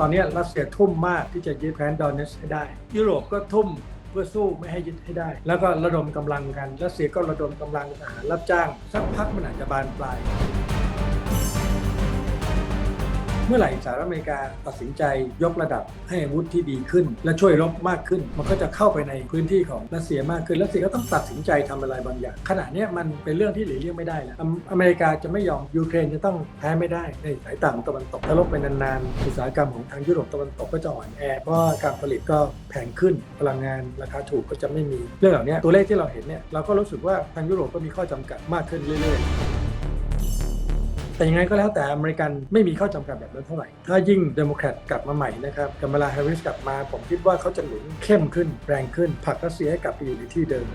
ตอนนี้รัสเซียทุ่มมากที่จะยึดแคว้นดอนเนสให้ได้ ยุโรปก็ทุ่มเพื่อสู้ไม่ให้ยึดให้ได้ แล้วก็ระดมกำลังกันรัสเซียก็ระดมกำลังทหารรับจ้าง สักพักมันอาจจะบานปลาย เมื่อไหร่สหรัฐอเมริกาตัดสินใจยกระดับให้อาวุธที่ดีขึ้น และช่วยรบมากขึ้น มันก็จะเข้าไปในพื้นที่ของรัสเซียมากขึ้นรัสเซียก็ต้องตัดสินใจทำอะไรบางอย่าง ขณะนี้มันเป็นเรื่องที่หลีกเลี่ยงไม่ได้แล้วอเมอเมริกาจะไม่ยอมยูเครนจะต้องแพ้ไม่ได้ในสายตาของตะวันตกถ้าลบไปนานๆอุตสาหกรรมของทางยุโรปตะวันตกก็จะอ่อนแอเพราะการผลิตก็แพงขึ้นพลังงานราคาถูกก็จะไม่มีเรื่องเหล่านี้ตัวเลขที่เราเห็นเนี่ยเราก็รู้สึกว่าทางยุโรปก็มีข้อจำกัดมากขึ้นเรื่อยๆ แต่ยังไงก็แล้วแต่อเมริกันไม่มีข้อจำกัดแบบนั้นเท่าไหร่ ถ้ายิ่งเดโมแครตกลับมาใหม่นะครับกัมลาแฮร์ริสกลับมา ผมคิดว่าเขาจะหนุนเข้มขึ้นแรงขึ้นผลักรัสเซียให้กลับไปอยู่ในที่เดิม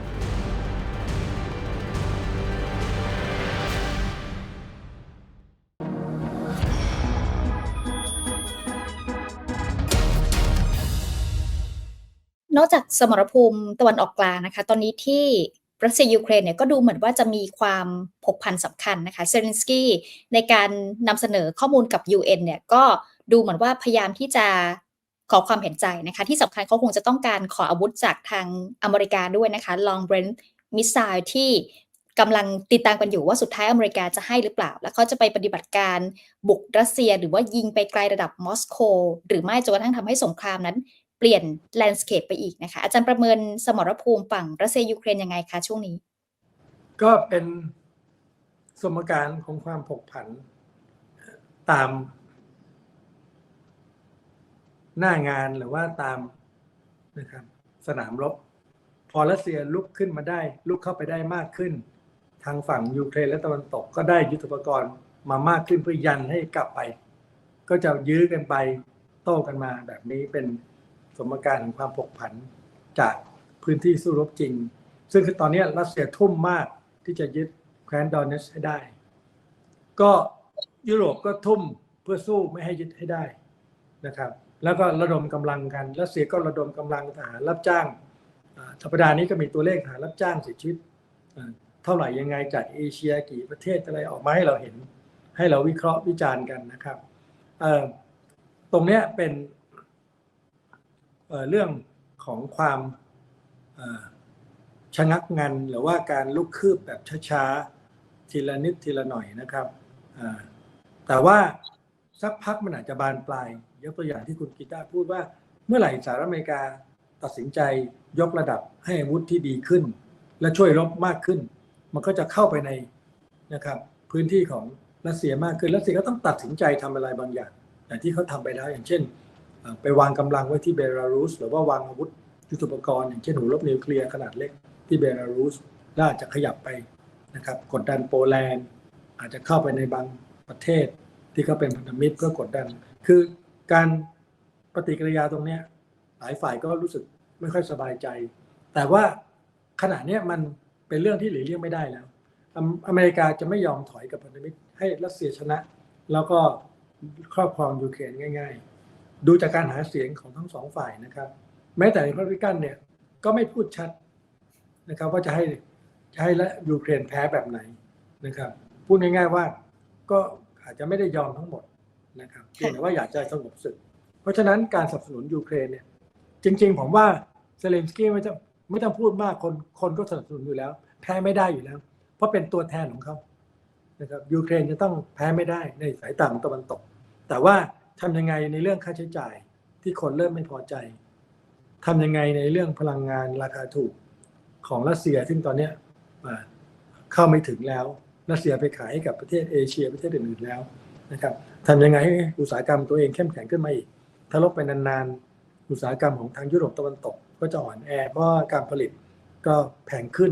นอกจากสมรภูมิตะวันออกกลางนะคะ ตอนนี้ที่ รัสเซียยูเครนเนี่ยก็ดูเหมือนว่าจะมีความผกพันสำคัญนะคะเซเลนสกี้ในการนำเสนอข้อมูลกับ UN เนี่ยก็ดูเหมือนว่าพยายามที่จะขอความเห็นใจนะคะที่สำคัญเขาคงจะต้องการขออาวุธจากทางอเมริกาด้วยนะคะ Long Range Missile ที่กำลังติดตามกันอยู่ว่าสุดท้ายอเมริกาจะให้หรือเปล่า แล้วเขาจะไปปฏิบัติการบุกรัสเซีย หรือว่ายิงไปไกลระดับมอสโกหรือไม่จนกระทั่งทำให้สงครามนั้น เปลี่ยนแลนด์สเคปไปอีกนะคะ อาจารย์ประเมินสมรภูมิฝั่งรัสเซียยูเครนยังไงคะช่วงนี้ ก็เป็นสมการของความผกผันตาม หน้างานหรือว่าตามนะครับสนามรบ พอรัสเซียลุกขึ้นมาได้ ลุกเข้าไปได้มากขึ้น ทางฝั่งยูเครนและตะวันตกก็ได้ยุทธปกรณ์มามากขึ้นเพื่อยันให้กลับไป ก็จะยื้อกันไปโต้กันมาแบบนี้เป็น สมการของความผกผันจากพื้นที่สู้รบจริง ซึ่งคือตอนนี้รัสเซียทุ่มมากที่จะยึดแคว้นดอนเนสให้ได้ ก็ยุโรปก็ทุ่มเพื่อสู้ไม่ให้ยึดให้ได้นะครับ แล้วก็ระดมกำลังกันรัสเซียก็ระดมกำลังทหารรับจ้างอ่าสัปดานี้ก็มีตัวเลขทหารรับจ้างเสียชีวิตเท่าไหร่ยังไงจากเอเชียกี่ประเทศอะไรออกมาให้เราเห็น ให้เราวิเคราะห์วิจารณ์กันนะครับตรงนี้เป็น เรื่องของความชะงักงันหรือว่าการลุกคืบแบบช้าๆ ทีละนิดทีละหน่อยนะครับ แต่ว่าสักพักมันอาจจะบานปลาย ยกตัวอย่างที่คุณกีตาร์พูดว่า เมื่อไหร่สหรัฐอเมริกาตัดสินใจยกระดับให้อาวุธที่ดีขึ้น และช่วยรบมากขึ้น มันก็จะเข้าไปในนะครับพื้นที่ของรัสเซียมากขึ้นรัสเซียก็ต้องตัดสินใจทำอะไรบางอย่างอย่ที่เขาทำไปแล้วอย่างเช่น ไปวางกำลังไว้ที่เบลารุสหรือว่าวางอาวุธยุทโธปกรณ์อย่างเช่นหูรบนิวเคลียร์ขนาดเล็กที่เบลารุสและอาจจะขยับไปนะครับกดดันโปแลนด์ อาจจะเข้าไปในบางประเทศที่เขาเป็นพันธมิตรเพื่อกดดัน คือการปฏิกิริยาตรงนี้หลายฝ่ายก็รู้สึกไม่ค่อยสบายใจ แต่ว่าขณะนี้มันเป็นเรื่องที่หลีกเลี่ยงไม่ได้แล้ว อเมอเมริกาจะไม่ยอมถอยกับพันธมิตรให้รัสเซียชนะ แล้วก็ครอบครองยูเครนง่าย ๆ ดูจากการหาเสียงของทั้งสองฝ่ายนะครับ แม้แต่ริพับลิกันเนี่ยก็ไม่พูดชัดนะครับว่าจะให้จะให้และยูเครนแพ้แบบไหนนะครับ พูดง่าย ๆว่าก็อาจจะไม่ได้ยอมทั้งหมดนะครับเพียงแต่ว่าอยากจะสงบศึก เพราะฉะนั้นการสนับสนุนยูเครนเนี่ย จริง ๆ ผมว่าเซเลนสกี้ไม่ต้องไม่ต้องพูดมากคนคนก็สนับสนุนอยู่แล้ว แพ้ไม่ได้อยู่แล้ว เพราะเป็นตัวแทนของเขานะครับยูเครนจะต้องแพ้ไม่ได้ในสายตาของตะวันตก แต่ว่า ทำยังไงในเรื่องค่าใช้จ่ายที่คนเริ่มไม่พอใจทำยังไงในเรื่องพลังงานราคาถูกของรัสเซีย ซึ่งตอนเนี้ยเข้าไม่ถึงแล้วรัสเซียไปขายให้กับประเทศเอเชียประเทศอื่นๆแล้วนะครับทำยังไงให้อุตสาหกรรมตัวเองเข้มแข็งขึ้นมาอีกถ้าลบไปนานๆ อุตสาหกรรมของทางยุโรปตะวันตก ก็จะอ่อนแอเพราะการผลิตก็แพงขึ้น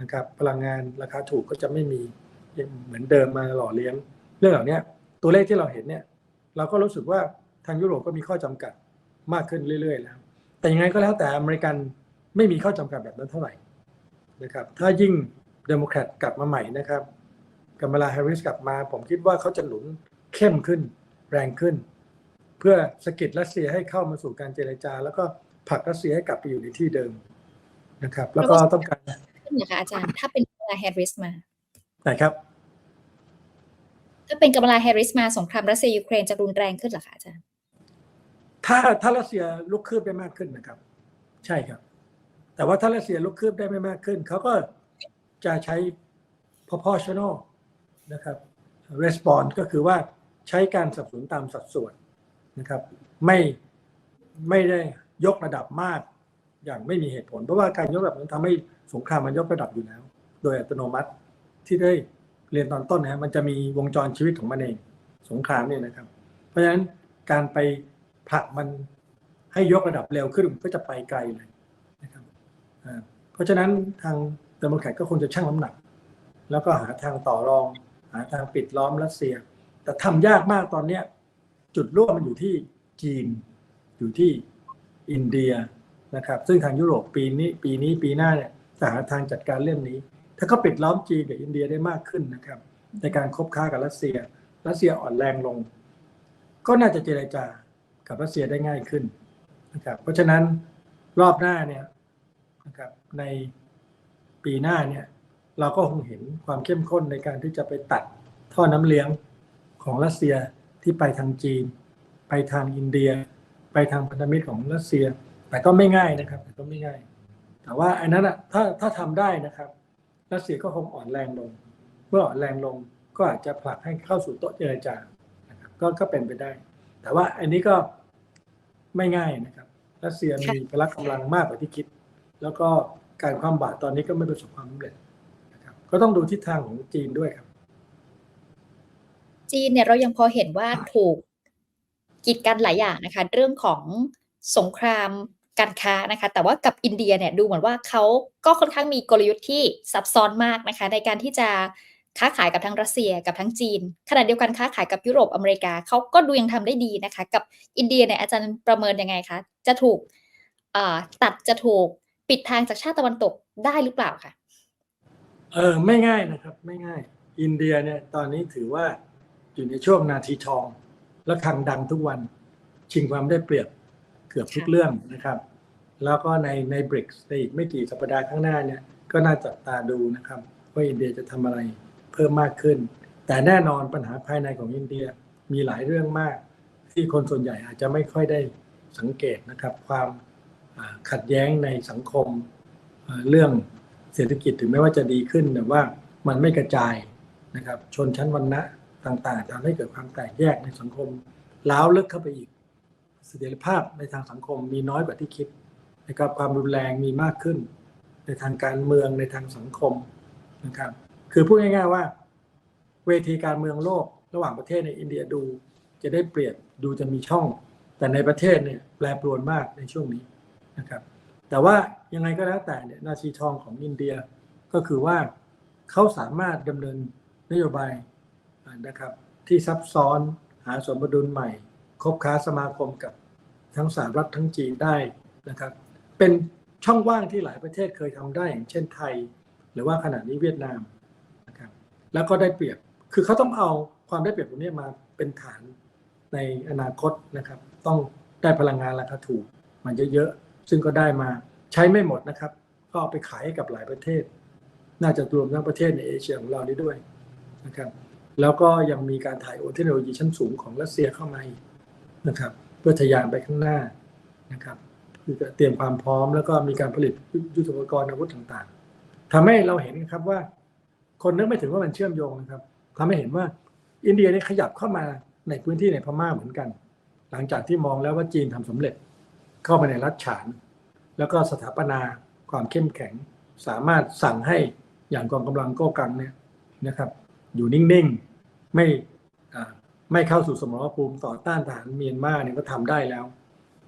นะครับพลังงานราคาถูกก็จะไม่มีเหมือนเดิมมาหล่อเลี้ยง เรื่องเหล่านี้ตัวเลขที่เราเห็นเนี่ย เราก็รู้สึกว่าทางยุโรปก็มีข้อจำกัดมากขึ้นเรื่อยๆแล้วแต่ยังไงก็แล้วแต่อเมริกันไม่มีข้อจำกัดแบบนั้นเท่าไหร่นะครับ ถ้ายิ่งเดโมแครตกลับมาใหม่นะครับกัมลาแฮร์ริสกลับมา ผมคิดว่าเขาจะหนุนเข้มขึ้นแรงขึ้น เพื่อสะกิดรัสเซียให้เข้ามาสู่การเจรจา แล้วก็ผลักรัสเซียให้กลับไปอยู่ในที่เดิมนะครับ แล้วก็ต้องการขึ้นนะคะอาจารย์ถ้าเป็นกำลาแฮร์ริสมานะครับ ถ้าเป็นกำลาแฮร์ริสมาสงครามรัสเซียยูเครนจะรุนแรงขึ้นหรอคะอาจารย์ถ้าถ้ารัสเซียลุกคืบได้มากขึ้นนะครับ ใช่ครับ แต่ว่าถ้ารัสเซียลุกคืบได้ไม่มากขึ้น เขาก็จะใช้ proportional นะครับ response ก็คือว่าใช้การสนับสนุนตามสัดส่วนนะครับ ไม่ไม่ได้ยกระดับมากอย่างไม่มีเหตุผล เพราะว่าการยกระดับนั้นทำให้สงครามมันยกระดับอยู่แล้ว โดยอัตโนมัติที่ได้ เรียนตอนต้นนะมันจะมีวงจรชีวิตของมันเอง สงครามเนี่ยนะครับ เพราะฉะนั้นการไปผลักมันให้ยกระดับเร็วขึ้นก็จะไปไกลเลยนะครับเพราะฉะนั้นทางเดโมแครตก็คงจะชั่งน้ำหนัก แล้วก็หาทางต่อรอง หาทางปิดล้อมรัสเซีย แต่ทำยากมากตอนเนี้ยจุดร่วมมันอยู่ที่จีน อยู่ที่อินเดียนะครับ ซึ่งทางยุโรปปีนี้ปีนี้ปีหน้าเนี่ยจะหาทางจัดการเรื่องนี้ ถ้าเขาปิดล้อมจีนกับอินเดียได้มากขึ้นนะครับ ในการคบค้ากับรัสเซีย รัสเซียอ่อนแรงลง ก็น่าจะเจรจากับรัสเซียได้ง่ายขึ้นนะครับ เพราะฉะนั้นรอบหน้าเนี่ยนะครับในปีหน้าเนี่ยเราก็คงเห็นความเข้มข้นในการที่จะไปตัดท่อน้ำเลี้ยงของรัสเซียที่ไปทางจีน ไปทางอินเดีย ไปทางพันธมิตรของรัสเซีย แต่ก็ไม่ง่ายนะครับแต่ก็ไม่ง่าย แต่ว่าอันนั้นอะถ้าถ้าทำได้นะครับ รัสเซียก็คงอ่อนแรงลง เมื่ออ่อนแรงลงก็อาจจะผลักให้เข้าสู่โต๊ะเจรจานะครับก็ก็เป็นไปได้ แต่ว่าอันนี้ก็ไม่ง่ายนะครับ รัสเซียมีพละกำลังมากกว่าที่คิด แล้วก็การความบาดตอนนี้ก็ไม่ประสบความสำเร็จนะครับ ก็ต้องดูทิศทางของจีนด้วยครับ จีนเนี่ยเรายังพอเห็นว่าถูกกีดกันหลายอย่างนะคะ เรื่องของสงคราม การค้านะคะ แต่ว่ากับอินเดียเนี่ยดูเหมือนว่าเขาก็ค่อนข้างมีกลยุทธ์ที่ซับซ้อนมากนะคะ ในการที่จะค้าขายกับทั้งรัสเซียกับทั้งจีนขณะเดียวกันค้าขายกับยุโรปอเมริกาเขาก็ดูยังทำได้ดีนะคะ กับอินเดียเนี่ยอาจารย์ประเมินยังไงคะจะถูกตัดจะถูกปิดทางจากชาติตะวันตกได้หรือเปล่าคะเออไม่ง่ายนะครับไม่ง่าย อินเดียเนี่ยตอนนี้ถือว่าอยู่ในช่วงนาทีทอง และคังดังทุกวันชิงความได้เปรียบ เกือบทุกเรื่องนะครับ แล้วก็ในในบริกในอีกไม่กี่สัปดาห์ข้างหน้าเนี่ยก็น่าจับตาดูนะครับว่าอินเดียจะทำอะไรเพิ่มมากขึ้น แต่แน่นอนปัญหาภายในของอินเดียมีหลายเรื่องมาก ที่คนส่วนใหญ่อาจจะไม่ค่อยได้สังเกตนะครับ ความขัดแย้งในสังคมเรื่องเศรษฐกิจถึงแม้ว่าจะดีขึ้น แต่ว่ามันไม่กระจายนะครับ ชนชั้นวรรณะต่างๆทำให้เกิดความแตกแยกในสังคมล้าวลึกเข้าไปอีก เสถียรภาพในทางสังคมมีน้อยกว่าที่คิดนะครับความรุนแรงมีมากขึ้น ในทางการเมืองในทางสังคมนะครับ คือพูดง่ายๆว่า เวทีการเมืองโลกระหว่างประเทศในอินเดียดู จะได้เปรียบดูจะมีช่อง แต่ในประเทศเนี่ยแปรปรวนมากในช่วงนี้นะครับ แต่ว่ายังไงก็แล้วแต่เนี่ยนาทีทองของอินเดียก็คือว่าเขาสามารถดำเนินนโยบายนะครับที่ซับซ้อนหาสมดุลใหม่ คบค้าสมาคมกับทั้งสหรัฐทั้งจีนได้นะครับ เป็นช่องว่างที่หลายประเทศเคยทำได้อย่างเช่นไทย หรือว่าขณะนี้เวียดนามนะครับแล้วก็ได้เปรียบคือเขาต้องเอาความได้เปรียบตรงนี้มาเป็นฐานในอนาคตนะครับ ต้องได้พลังงานราคาถูกมันเยอะๆซึ่งก็ได้มาใช้ไม่หมดนะครับ ก็เอาไปขายให้กับหลายประเทศ น่าจะรวมทั้งประเทศในเอเชียของเรานี้ด้วยนะครับแล้วก็ยังมีการถ่ายโอนเทคโนโลยีชั้นสูงของรัสเซียเข้ามาอีก นะครับ เพื่อทะยานไปข้างหน้านะครับ คือเตรียมความพร้อมแล้วก็มีการผลิตยุทโธปกรณ์อาวุธต่างๆทำให้เราเห็นครับว่า คนนึกไม่ถึงว่ามันเชื่อมโยงนะครับทำให้เห็นว่าอินเดียนี่ขยับเข้ามาในพื้นที่ในพม่าเหมือนกัน หลังจากที่มองแล้วว่าจีนทำสำเร็จเข้ามาในรัฐฉาน แล้วก็สถาปนาความเข้มแข็ง สามารถสั่งให้อย่างกองกำลังโก้กังเนี่ยนะครับ อยู่นิ่งๆ ไม่ ไม่เข้าสู่สมรภูมิต่อต้านทหารเมียนมาเนี่ยก็ทำได้แล้ว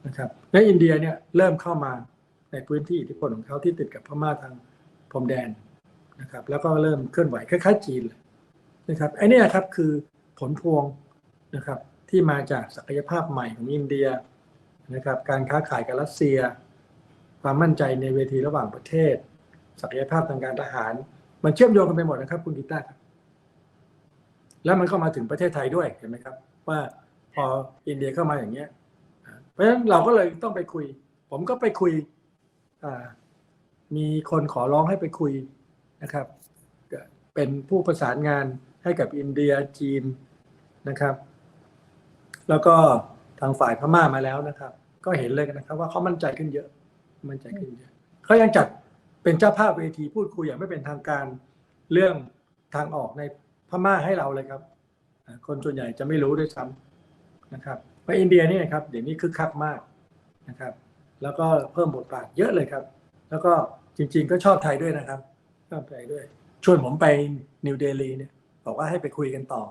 นะครับและอินเดียเนี่ยเริ่มเข้ามาในพื้นที่อิทธิพลของเขาที่ติดกับพม่าทางพรมแดนนะครับ แล้วก็เริ่มเคลื่อนไหวคล้ายๆจีนนะครับไอ้นี่ครับคือผลพวงนะครับที่มาจากศักยภาพใหม่ของอินเดียนะครับ การค้าขายกับรัสเซีย ความมั่นใจในเวทีระหว่างประเทศ ศักยภาพทางการทหาร มันเชื่อมโยงกันไปหมดนะครับคุณกีตาร์ครับ แล้วมันเข้ามาถึงประเทศไทยด้วยเห็นไหมครับ ว่าพออินเดียเข้ามาอย่างเงี้ย เพราะฉะนั้นเราก็เลยต้องไปคุย ผมก็ไปคุยมีคนขอร้องให้ไปคุยนะครับ เป็นผู้ประสานงานให้กับอินเดียจีนนะครับ แล้วก็ทางฝ่ายพม่ามาแล้วนะครับ ก็เห็นเลยนะครับ ว่าเขามั่นใจขึ้นเยอะ มั่นใจขึ้นเยอะเขายังจัดเป็นเจ้าภาพเวทีพูดคุยอย่างไม่เป็นทางการเรื่องทางออกใน ม่าให้เราเลยครับ คนส่วนใหญ่จะไม่รู้ด้วยซ้ำนะครับว่าอินเดียนี่นะครับเดี๋ยวนี้คึกคักมากนะครับ แล้วก็เพิ่มบทบาทเยอะเลยครับ แล้วก็จริง ๆ ก็ชอบไทยด้วยนะครับชอบไทยด้วย ชวนผมไปนิวเดลีเนี่ยบอกว่าให้ไปคุยกันต่อ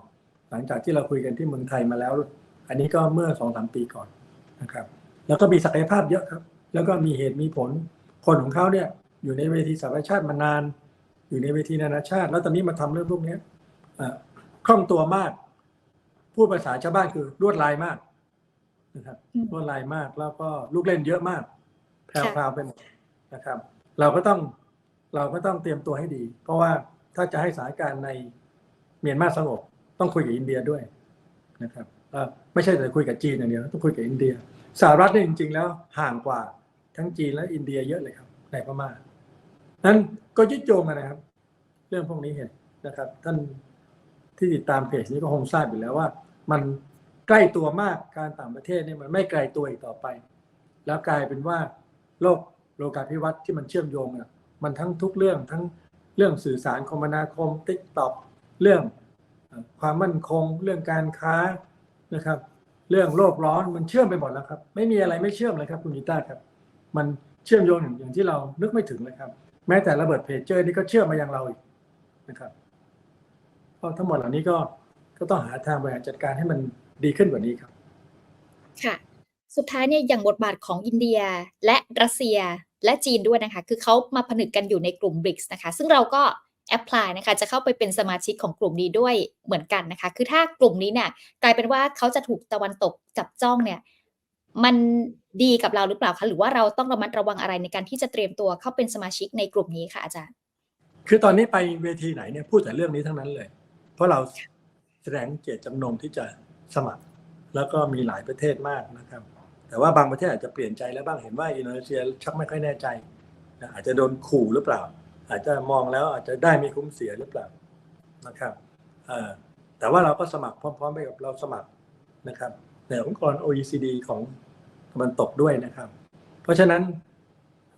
หลังจากที่เราคุยกันที่เมืองไทยมาแล้ว อันนี้ก็เมื่อสองสามปีก่อนนะครับ แล้วก็มีศักยภาพเยอะครับ แล้วก็มีเหตุมีผล คนของเขาเนี่ยอยู่ในเวทีสหประชาติมานาน อยู่ในเวทีนานาชาติ แล้วตอนนี้มาทำเรื่องพวกนี้ คล่องตัวมาก พูดภาษาชาวบ้านคือรวดลายมากนะครับอืมลวดลายมากแล้วก็ลูกเล่นเยอะมากแพรค่ะวๆไปหมดนะครับ เราก็ต้องเราก็ต้องเตรียมตัวให้ดี เพราะว่าถ้าจะให้สถานการณ์ในเมียนมาสงบต้องคุยกับอินเดียด้วยนะครับเอ่อไม่ใช่แต่คุยกับจีนอย่างเดียวต้องคุยกับอินเดียสหรัฐเนี่ยจริง ๆ แล้วห่างกว่าทั้งจีนและอินเดียเยอะเลยครับในพม่านั้นก็ยึดโยงกันนะครับ เรื่องพวกนี้เห็นนะครับ ท่าน ที่ติดตามเพจนี้ก็คงทราบอยู่แล้วว่า มันใกล้ตัวมากการต่างประเทศเนี่ยมันไม่ไกลตัวอีกต่อไป แล้วกลายเป็นว่าโลกโลกาภิวัตน์ที่มันเชื่อมโยงอะมันทั้งทุกเรื่องทั้งเรื่องสื่อสารคมนาคมติ๊กต็อกเรื่องความมั่นคง เรื่องการค้านะครับ เรื่องโลกร้อนมันเชื่อมไปหมดแล้วครับ ไม่มีอะไรไม่เชื่อมเลยครับคุณยิต้าครับ มันเชื่อมโยงอย่างอย่างที่เรานึกไม่ถึงเลยครับ แม้แต่ระเบิดเพจเจอร์นี่ก็เชื่อมมายังเราอีกนะครับ เพราะทั้งหมดเหล่านี้ก็ก็ต้องหาทางบริหารจัดการให้มันดีขึ้นกว่านี้ครับ ค่ะ สุดท้ายเนี่ยอย่างบทบาทของอินเดียและรัสเซียและจีนด้วยนะคะ คือเขามาผนึกกันอยู่ในกลุ่ม BRICS นะคะ ซึ่งเราก็แอพพลายนะคะจะเข้าไปเป็นสมาชิกของกลุ่มนี้ด้วยเหมือนกันนะคะ คือถ้ากลุ่มนี้เนี่ยกลายเป็นว่าเขาจะถูกตะวันตกจับจ้องเนี่ยมันดีกับเราหรือเปล่าคะหรือว่าเราต้องระมัดระวังอะไรในการที่จะเตรียมตัวเข้าเป็นสมาชิกในกลุ่มนี้ค่ะอาจารย์ คือตอนนี้ไปเวทีไหนเนี่ยพูดแต่เรื่องนี้ทั้งนั้นเลย เพราะเราแสดงเจตจำนงที่จะสมัคร แล้วก็มีหลายประเทศมากนะครับ แต่ว่าบางประเทศอาจจะเปลี่ยนใจแล้วบ้างเห็นว่าอินโดนีเซียชักไม่ค่อยแน่ใจอาจจะโดนขู่หรือเปล่า อาจจะมองแล้วอาจจะได้ไม่คุ้มเสียหรือเปล่านะครับแต่ว่าเราก็สมัครพร้อมๆไปกับเราสมัครนะครับในองค์กร OECD ของตะวันตกด้วยนะครับ เพราะฉะนั้น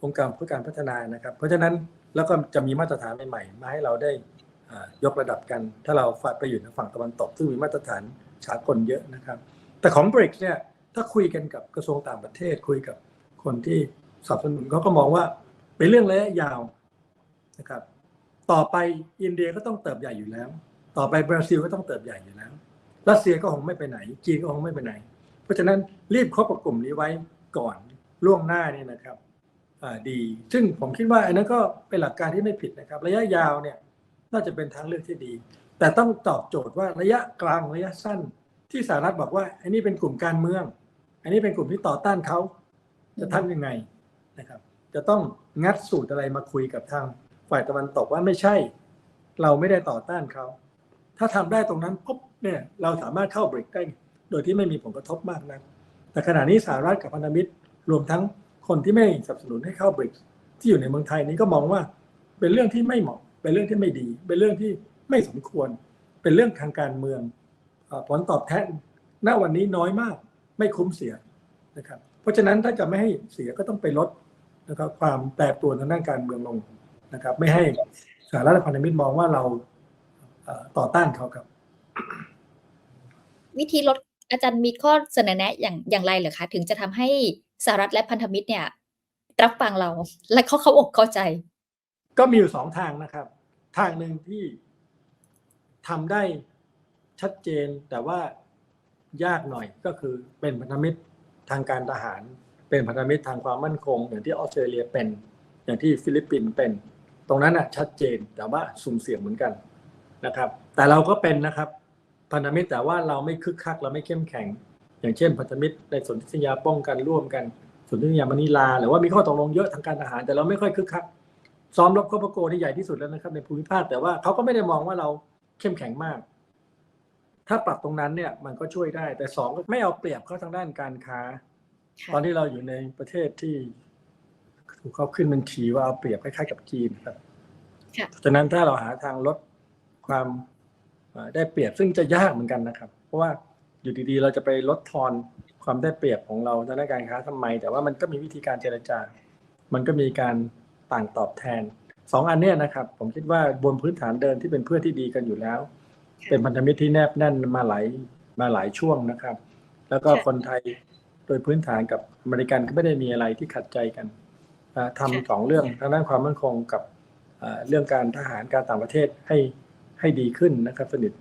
องค์การเพื่อการพัฒนานะครับ เพราะฉะนั้นแล้วก็จะมีมาตรฐานใหม่ๆมาให้เราได้ ยกระดับกัน ถ้าเราฝากไปอยู่ในฝั่งตะวันตก ซึ่งมีมาตรฐานสากลเยอะนะครับ แต่ของ b r i c เนี่ยถ้าคุยกันกับกระทรวงต่างประเทศคุยกับคนที่สนับสนุนเขาก็มองว่าเป็นเรื่องระยะยาวนะครับ ต่อไปอินเดียก็ต้องเติบใหญ่อยู่แล้ว ต่อไปบราซิลก็ต้องเติบใหญ่อยู่แล้วรัสเซียก็คงไม่ไปไหน จีนก็คงไม่ไปไหน เพราะฉะนั้นรีบคบกับกลุ่มนี้ไว้ก่อนล่วงหน้านี่นะครับดี ซึ่งผมคิดว่าอันนั้นก็เป็นหลักการที่ไม่ผิดนะครับ ระยะยาวเนี่ย น่าจะเป็นทางเลือกที่ดี แต่ต้องตอบโจทย์ว่าระยะกลางระยะสั้น ที่สหรัฐบอกว่าอันนี้เป็นกลุ่มการเมือง อันนี้เป็นกลุ่มที่ต่อต้านเขาจะทำยังไงนะครับ จะต้องงัดสูตรอะไรมาคุยกับทางฝ่ายตะวันตกว่าไม่ใช่ เราไม่ได้ต่อต้านเขาถ้าทำได้ตรงนั้นปุ๊บเนี่ยเราสามารถเข้าเบรกได้โดยที่ไม่มีผลกระทบมากนักแต่ขณะนี้สหรัฐกับพันธมิตร รวมทั้งคนที่ไม่สนับสนุนให้เข้าเบรกที่อยู่ในเมืองไทยนี้ก็มองว่าเป็นเรื่องที่ไม่เหมาะ เป็นเรื่องที่ไม่ดี เป็นเรื่องที่ไม่สมควร เป็นเรื่องทางการเมืองเอ่อผลตอบแทนณวันนี้น้อยมาก ไม่คุ้มเสียนะครับ เพราะฉะนั้นถ้าจะไม่ให้เสียก็ต้องไปลดนะครับความแปรปรวนทางด้านการเมืองลงนะครับ ไม่ให้สหรัฐและพันธมิตรมองว่าเราเอ่อต่อต้านเขาครับ วิธีลดอาจารย์มีข้อเสนอแนะอย่างอย่างไรเหรอคะ ถึงจะทำให้สหรัฐและพันธมิตรเนี่ย รับฟังเราและเขาเขาอกเข้าใจ ก็มีอยู่สองทางนะครับ ทางหนึ่งที่ทำได้ชัดเจนแต่ว่ายากหน่อยก็คือเป็นพันธมิตรทางการทหาร เป็นพันธมิตรทางความมั่นคง อย่างที่ออสเตรเลียเป็น อย่างที่ฟิลิปปินส์เป็น ตรงนั้นอะชัดเจนแต่ว่าสุ่มเสี่ยงเหมือนกันนะครับ แต่เราก็เป็นนะครับพันธมิตรแต่ว่าเราไม่คึกคักเราไม่เข้มแข็ง อย่างเช่นพันธมิตรในสนธิสัญญาป้องกันร่วมกันสนธิสัญญามะนิลาหรือว่ามีข้อตกลงเยอะทางการทหาร แต่เราไม่ค่อยคึกคัก ซ้อมรบคอปโกที่ใหญ่ที่สุดแล้วนะครับ ในภูมิภาคแต่ว่าเขาก็ไม่ได้มองว่าเราเข้มแข็งมาก ถ้าปรับตรงนั้นเนี่ยมันก็ช่วยได้ แต่สองก็ไม่เอาเปรียบเขาทางด้านการค้าค่ะตอนที่เราอยู่ในประเทศที่ถูกเขาขึ้นบัญชีว่าเอาเปรียบคล้ายๆกับจีนครับค่ะฉะนั้นถ้าเราหาทางลดความเอ่อได้เปรียบซึ่งจะยากเหมือนกันนะครับ เพราะว่าอยู่ดีๆ เราจะไปลดทอนความได้เปรียบของเราทางด้านการค้าทำไม แต่ว่ามันก็มีวิธีการเจรจา มันก็มีการ ต่างตอบแทนสองอันเนี้ยนะครับ ผมคิดว่าบนพื้นฐานเดิมที่เป็นเพื่อนที่ดีกันอยู่แล้ว เป็นพันธมิตรที่แนบแน่นมาหลายมาหลายช่วงนะครับ แล้วก็ค่ะคนไทยโดยพื้นฐานกับอเมริกันก็ไม่ได้มีอะไรที่ขัดใจกันอ่าทำสองเรื่องทางด้านความมั่นคงกับอ่าเรื่องการทหารการต่างประเทศให้ให้ดีขึ้นนะครับสนิท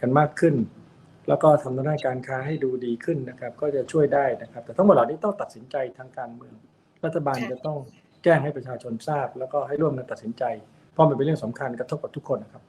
กันมากขึ้น แล้วก็ทำทางด้านการค้าให้ดูดีขึ้นนะครับ ก็จะช่วยได้นะครับ แต่ทั้งหมดเหล่านี้ต้องตัดสินใจทางการเมือง รัฐบาลค่ะจะต้อง แจ้งให้ประชาชนทราบ แล้วก็ให้ร่วมกันตัดสินใจ เพราะมันเป็นเรื่องสำคัญกระทบกับทุกคนนะครับ